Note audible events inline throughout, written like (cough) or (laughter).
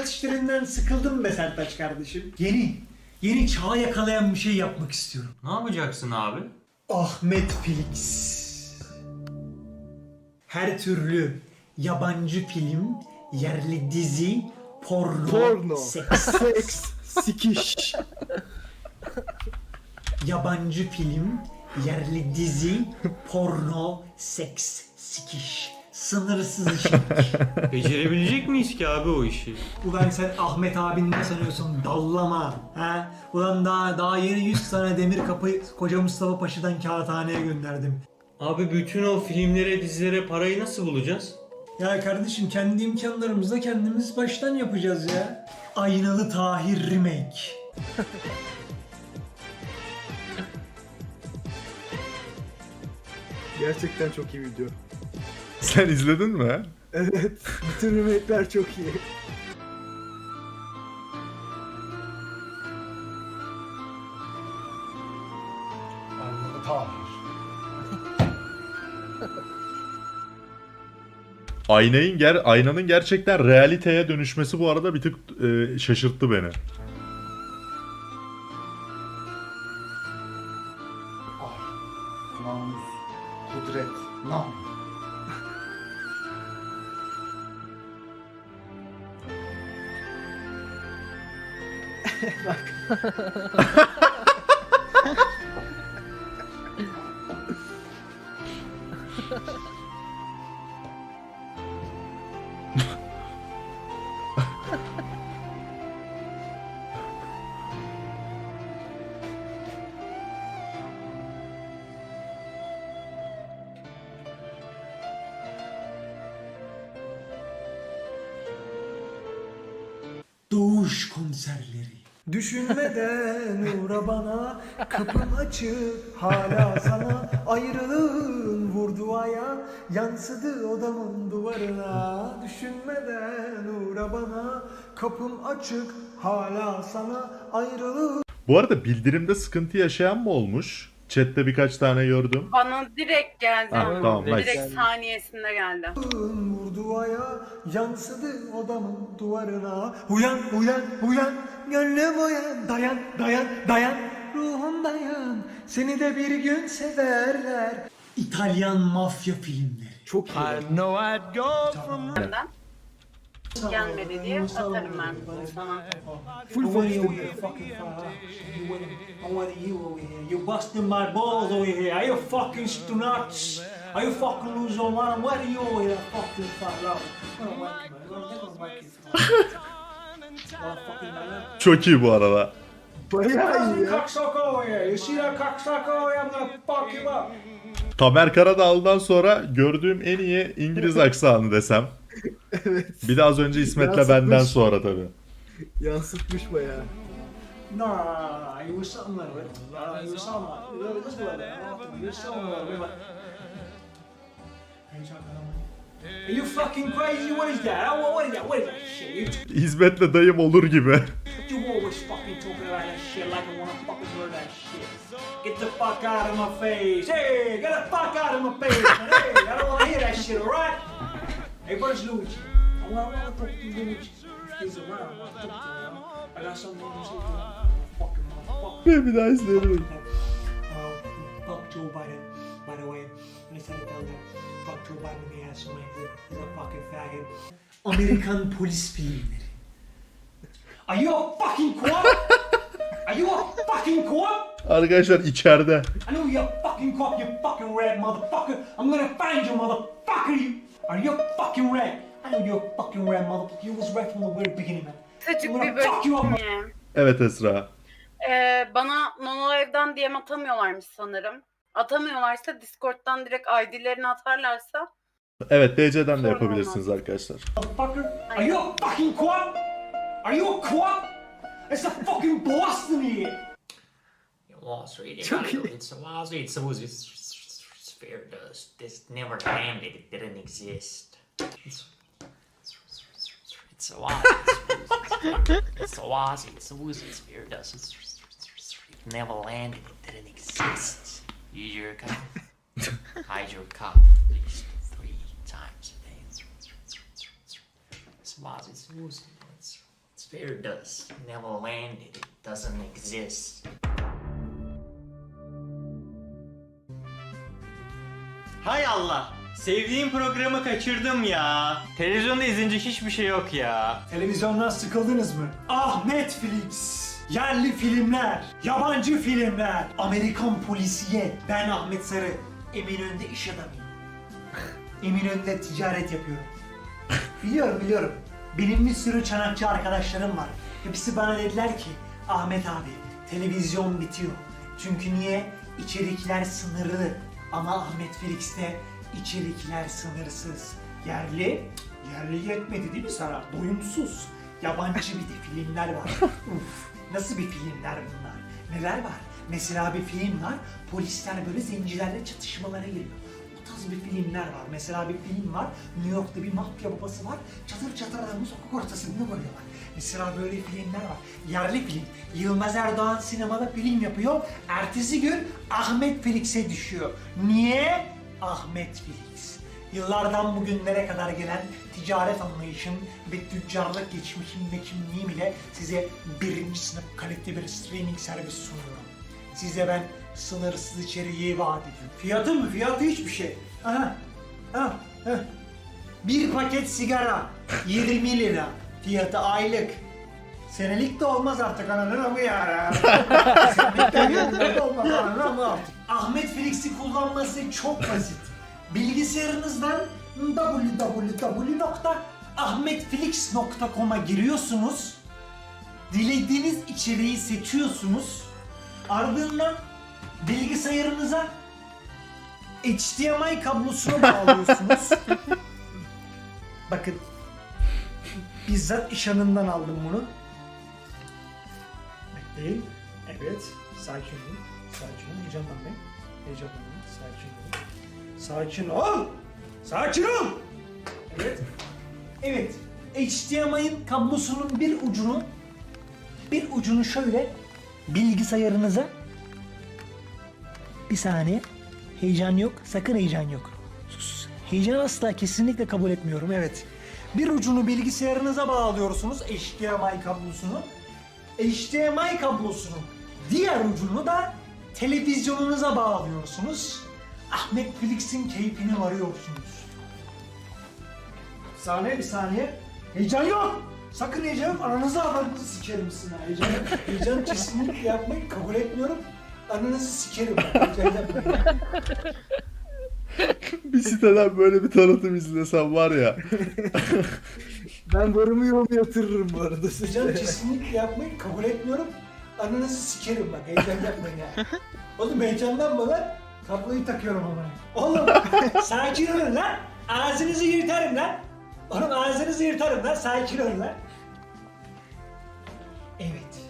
sanat işlerinden sıkıldım be Sertaç kardeşim. Yeni, yeni çağı yakalayan bir şey yapmak istiyorum. Ne yapacaksın abi? Ahmet Felix. Her türlü yabancı film, yerli dizi, porno, Porno. seks. (laughs) Seks, sikiş. yabancı film, yerli dizi, porno, seks, sikiş. Sınırsız işlik. (laughs) Becerebilecek miyiz ki abi o işi? Ulan sen Ahmet abin ne sanıyorsun? Dallama. Ha? Ulan daha daha yeni 100 tane demir kapı koca Mustafa Paşa'dan kağıthaneye gönderdim. Abi bütün o filmlere, dizilere parayı nasıl bulacağız? Ya kardeşim kendi imkanlarımızla kendimiz baştan yapacağız ya. Aynalı Tahir Remake. Gerçekten çok iyi video. Sen izledin mi? Evet. Bütün remake'ler çok iyi. Aynayın ger aynanın gerçekten realiteye dönüşmesi bu arada bir tık e, şaşırttı beni. (laughs) Doğuş konserleri. Düşünmeden uğra bana Kapım açık hala sana Ayrılığın vurdu aya Yansıdı odamın duvarına Düşünmeden uğra bana Kapım açık hala sana Ayrılığın Bu arada bildirimde sıkıntı yaşayan mı olmuş? Chat'te birkaç tane gördüm. Bana direkt geldi. Ha, ama. tamam, nice. direkt saniyesinde geldi. vurdu aya Yansıdı odamın duvarına Uyan uyan uyan Gönlüm uyan Dayan dayan dayan Ruhum dayan Seni de bir gün severler İtalyan mafya filmleri Çok iyi. Gelmedi diye atarım ben sana. Full over here, fucking I want you over here. You busting my balls over here. Are you fucking nuts? Are you fucking lose your mind? What are you over here, fucking fire? Love. I don't like you, man. I don't like you. (laughs) Çok iyi bu arada. Bayağı iyi ya. Tamer Karadağlı'dan sonra gördüğüm en iyi İngiliz (laughs) aksanı desem. Evet. Bir de az önce İsmet'le Yansıtmış. benden sonra tabi. Yansıtmış bayağı. No. You like that. Uh, you something like you like that. You that. Are you fucking crazy? What is that? What what is that? What is that shit? You Hizmetle dayım olur gibi. You always fucking talking about that shit like I wanna fucking hear that shit. Get the fuck out of my face. Hey, get the fuck out of my face. man. Hey, I don't wanna hear that shit, alright? Hey, where's Luigi? I wanna, I wanna talk to Luigi. If he's around, I wanna talk to him. I got something to say to him. Fucking motherfucker. bir daha izleyelim. Uh, fuck Joe Biden, Fuck ass, a fucking faggot. Amerikan polis filmleri. Are you a fucking quad? Are you a fucking quad? Arkadaşlar içeride. I know you're a fucking cop, you fucking red motherfucker. I'm gonna find you, motherfucker. You are you a fucking red? I know you're a fucking red motherfucker. You was red from the very beginning, man. I'm bir gonna fuck you up. bölüm. Evet Esra. Ee, bana Nono evden DM atamıyorlarmış sanırım. Atamıyorlarsa Discord'dan direkt ID'lerini atarlarsa Evet DC'den de Sorun yapabilirsiniz arkadaşlar. Motherfucker. Are you a fucking quad? Are you a quad? It's a fucking Boston here. Wall Street, Çok iyi. it's a Wall Street, it's a it's fair dust. This never happened, it didn't exist. It's, it's a Wall (laughs) It's a Wall Street, it's a woozy, it's fair dust. It's, it never landed, it didn't exist. Use your cough. (laughs) Hide your cough at least three times a day. It's Street, it's it's Sphere does. Never landed. It doesn't exist. Hay Allah. Sevdiğim programı kaçırdım ya. Televizyonda izleyince hiçbir şey yok ya. Televizyondan sıkıldınız mı? Ah Netflix! Yerli filmler, yabancı filmler, Amerikan polisiye. Ben Ahmet Sarı, Eminönü'nde iş adamıyım. Eminönü'nde ticaret yapıyorum. Biliyorum biliyorum. Benim bir sürü çanakçı arkadaşlarım var. Hepsi bana dediler ki Ahmet abi televizyon bitiyor. Çünkü niye? İçerikler sınırlı. Ama Ahmet Felix'te içerikler sınırsız. Yerli, yerli yetmedi değil mi sana? Doyumsuz. Yabancı bir de filmler var. Uf, nasıl bir filmler bunlar? Neler var? Mesela bir film var, polisler böyle zencilerle çatışmalara giriyor. O tarz bir filmler var. Mesela bir film var, New York'ta bir mafya babası var, çatır çatır adamı sokak ortasında vuruyorlar. Mesela böyle filmler var. Yerli film. Yılmaz Erdoğan sinemada film yapıyor. Ertesi gün Ahmet Felix'e düşüyor. Niye? Ahmet Felix. Yıllardan bugünlere kadar gelen ticaret anlayışım ve tüccarlık geçmişim ve kimliğim ile size birinci sınıf kaliteli bir streaming servis sunuyorum. Size ben sınırsız içeriği vaat ediyorum. Fiyatı mı? Fiyatı hiçbir şey. Aha. Ha. Ha. Bir paket sigara (laughs) 20 lira. Fiyatı aylık. Senelik de olmaz artık ananın amı ya. (laughs) Senelik de olmaz ananın amı artık. Ahmet Felix'i kullanması çok basit. Bilgisayarınızdan www.ahmetfelix.com'a giriyorsunuz. Dilediğiniz içeriği seçiyorsunuz. Ardından bilgisayarınıza HDMI kablosunu (laughs) bağlıyorsunuz. Bakın bizzat iş anından aldım bunu. Bekleyin. Evet. Sakin olun. Sakin olun. Heyecanlanmayın. Heyecanlanmayın. Sakin olun. Sakin ol. Sakin ol. Evet. Evet. HDMI'nin kablosunun bir ucunu bir ucunu şöyle bilgisayarınıza bir saniye. Heyecan yok. Sakın heyecan yok. Sus. Heyecan asla kesinlikle kabul etmiyorum. Evet. Bir ucunu bilgisayarınıza bağlıyorsunuz. HDMI kablosunu. HDMI kablosunun diğer ucunu da televizyonunuza bağlıyorsunuz. Ahmet Felix'in keyfini varıyorsunuz. Bir saniye bir saniye. Heyecan yok. Sakın heyecan yok. Ananızı avradınızı sikerim sizin ha. Heyecan yok. Heyecan kesinlikle yapmayın. Kabul etmiyorum. Ananızı sikerim. Heyecan yapmayın. (laughs) Bir siteden böyle bir tanıtım izlesem var ya. (laughs) Ben varımı yoğumu yatırırım bu arada Heyecan kesinlikle yapmayın. Kabul etmiyorum. Ananızı sikerim bak. Heyecan yapmayın ya. (laughs) Oğlum heyecanlanma lan. Kabloyu takıyorum ama. Oğlum (laughs) sakin olun lan. Ağzınızı yırtarım lan. Oğlum ağzınızı yırtarım lan. Sakin olun lan. Evet.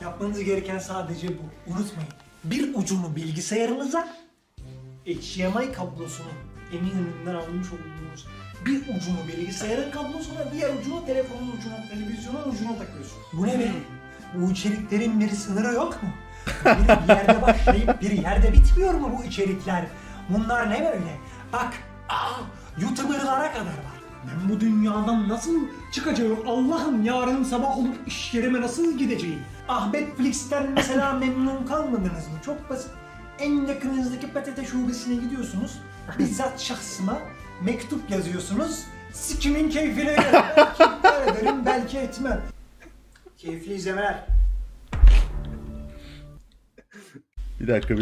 Yapmanız gereken sadece bu. Unutmayın. Bir ucunu bilgisayarınıza, HDMI kablosunu Eminönü'nden almış olduğunuz bir ucunu bilgisayarın kablosuna, diğer ucunu telefonun ucuna, televizyonun ucuna takıyorsun. Bu ne be? Bu içeriklerin bir sınırı yok mu? Bir, bir yerde başlayıp bir yerde bitmiyor mu bu içerikler? Bunlar ne böyle? Bak, aa, YouTuber'lara kadar var. Ben bu dünyadan nasıl çıkacağım? Allah'ım yarın sabah olup iş yerime nasıl gideceğim? Ahmet Flix'ten mesela (laughs) memnun kalmadınız mı? Çok basit. En yakınınızdaki PTT şubesine gidiyorsunuz. Bizzat şahsıma mektup yazıyorsunuz. Sikimin keyfine göre. (laughs) Belki ederim, belki etmem. Keyifli izlemeler. Bir dakika bir